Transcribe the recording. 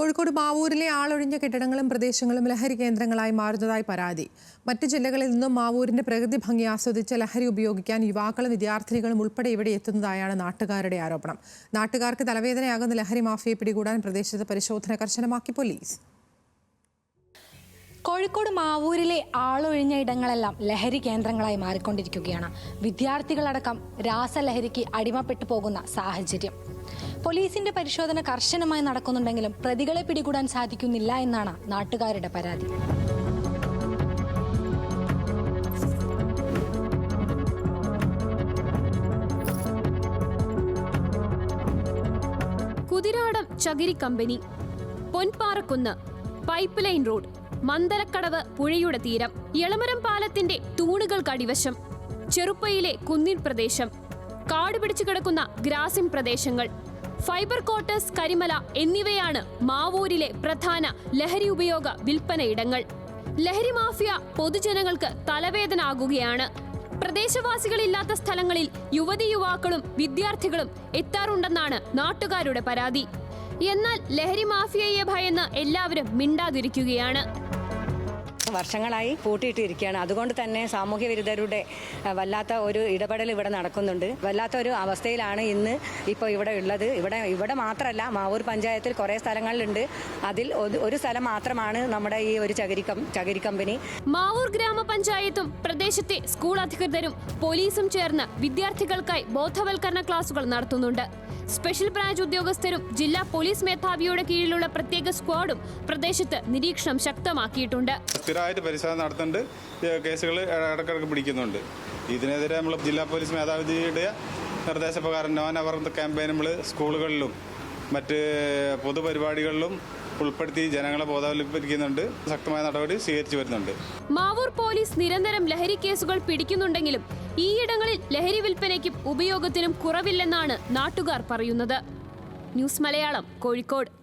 കോഴിക്കോട് മാവൂരിലെ ആളൊഴിഞ്ഞ കെട്ടിടങ്ങളും പ്രദേശങ്ങളും ലഹരി കേന്ദ്രങ്ങളായി മാറുന്നതായി പരാതി. മറ്റ് ജില്ലകളിൽ നിന്നും മാവൂരിന്റെ പ്രകൃതി ഭംഗി ആസ്വദിച്ച് ലഹരി ഉപയോഗിക്കാൻ യുവാക്കളും വിദ്യാർത്ഥിനികളും ഉൾപ്പെടെ ഇവിടെ എത്തുന്നതായാണ് നാട്ടുകാരുടെ ആരോപണം. നാട്ടുകാർക്ക് തലവേദനയാകുന്ന ലഹരി മാഫിയെ പിടികൂടാൻ പ്രദേശത്ത് പരിശോധന കർശനമാക്കി പോലീസ്. കോഴിക്കോട് മാവൂരിലെ ആളൊഴിഞ്ഞ ഇടങ്ങളെല്ലാം ലഹരി കേന്ദ്രങ്ങളായി മാറിക്കൊണ്ടിരിക്കുകയാണ്. വിദ്യാർത്ഥികളടക്കം രാസലഹരിക്ക് അടിമപ്പെട്ടു പോകുന്ന സാഹചര്യം. പോലീസിന്റെ പരിശോധന കർശനമായി നടക്കുന്നുണ്ടെങ്കിലും പ്രതികളെ പിടികൂടാൻ സാധിക്കുന്നില്ല എന്നാണ് നാട്ടുകാരുടെ പരാതി. കുതിരാടം ചകിരി company Ponparakkunnu pipe line road Mandalakadavu പുഴയുടെ തീരം എളമരം പാലത്തിന്റെ തൂണുകൾ കടിവശം ചെറുപ്പയിലെ കുന്നിൻ പ്രദേശം കാട് പിടിച്ചു കിടക്കുന്ന ഗ്രാസിൻ പ്രദേശങ്ങൾ ഫൈബർ കോട്ടേഴ്സ് കരിമല എന്നിവയാണ് മാവൂരിലെ പ്രധാന ലഹരി ഉപയോഗ വിൽപ്പനയിടങ്ങൾ ലഹരി മാഫിയ പൊതുജനങ്ങൾക്ക് തലവേദന ആകുകയാണ് പ്രദേശവാസികളില്ലാത്ത സ്ഥലങ്ങളിൽ യുവതി യുവാക്കളും വിദ്യാർത്ഥികളും എത്താറുണ്ടെന്നാണ് നാട്ടുകാരുടെ പരാതി. എന്നാൽ ലഹരി മാഫിയയെ ഭയന്ന് എല്ലാവരും മിണ്ടാതിരിക്കുകയാണ്. വർഷങ്ങളായി പൂട്ടിയിട്ടിരിക്കുകയാണ്. അതുകൊണ്ട് തന്നെ സാമൂഹ്യ വിരുദ്ധരുടെ വല്ലാത്ത ഒരു ഇടപെടൽ ഇവിടെ നടക്കുന്നുണ്ട്. വല്ലാത്ത ഒരു അവസ്ഥയിലാണ് ഇന്ന് ഇപ്പോൾ ഇവിടെ ഉള്ളത്. ഇവിടെ ഇവിടെ മാത്രമല്ല മാവൂർ പഞ്ചായത്തിൽ കുറേ സ്ഥലങ്ങളിലുണ്ട്. അതിൽ ഒരു- സ്ഥലം മാത്രമാണ് നമ്മുടെ ഈ ഒരു ചകരി ചകിരി കമ്പനി മാവൂർ ഗ്രാമപഞ്ചായത്തും പ്രദേശത്തെ സ്കൂൾ അധികൃതരും പോലീസും ചേർന്ന് വിദ്യാർത്ഥികൾക്കായി ബോധവൽക്കരണ ക്ലാസുകൾ നടത്തുന്നുണ്ട്. സ്പെഷ്യൽ ബ്രാഞ്ച് ഉദ്യോഗസ്ഥരും ജില്ലാ പോലീസ് മേധാവിയുടെ കീഴിലുള്ള പ്രത്യേക സ്ക്വാഡും പ്രദേശത്ത് നിരീക്ഷണം ശക്തമാക്കിയിട്ടുണ്ട്. സ്ഥിരമായിട്ട് പരിശോധന നടത്തുന്നുണ്ട്. കേസുകൾ ഇടക്കിടക്ക് പിടിക്കുന്നുണ്ട്. ഇതിനെതിരെ നമ്മൾ ജില്ലാ പോലീസ് മേധാവിയുടെ നിർദ്ദേശപ്രകാരം നോൻ അവർ ക്യാമ്പയിൻ നമ്മൾ സ്കൂളുകളിലും മറ്റ് പൊതുപരിപാടികളിലും ഉൾപ്പെടുത്തി ജനങ്ങളെ ബോധവൽക്കരിക്കുന്നുണ്ട് ശക്തമായ നടപടി സ്വീകരിച്ചു വരുന്നുണ്ട്. മാവൂർ പോലീസ് നിരന്തരം ലഹരി കേസുകൾ പിടിക്കുന്നുണ്ടെങ്കിലും ഈയിടങ്ങളിൽ ലഹരി വിൽപ്പനയ്ക്കും ഉപയോഗത്തിനും കുറവില്ലെന്നാണ് നാട്ടുകാർ പറയുന്നത്. ന്യൂസ് മലയാളം കോഴിക്കോട്.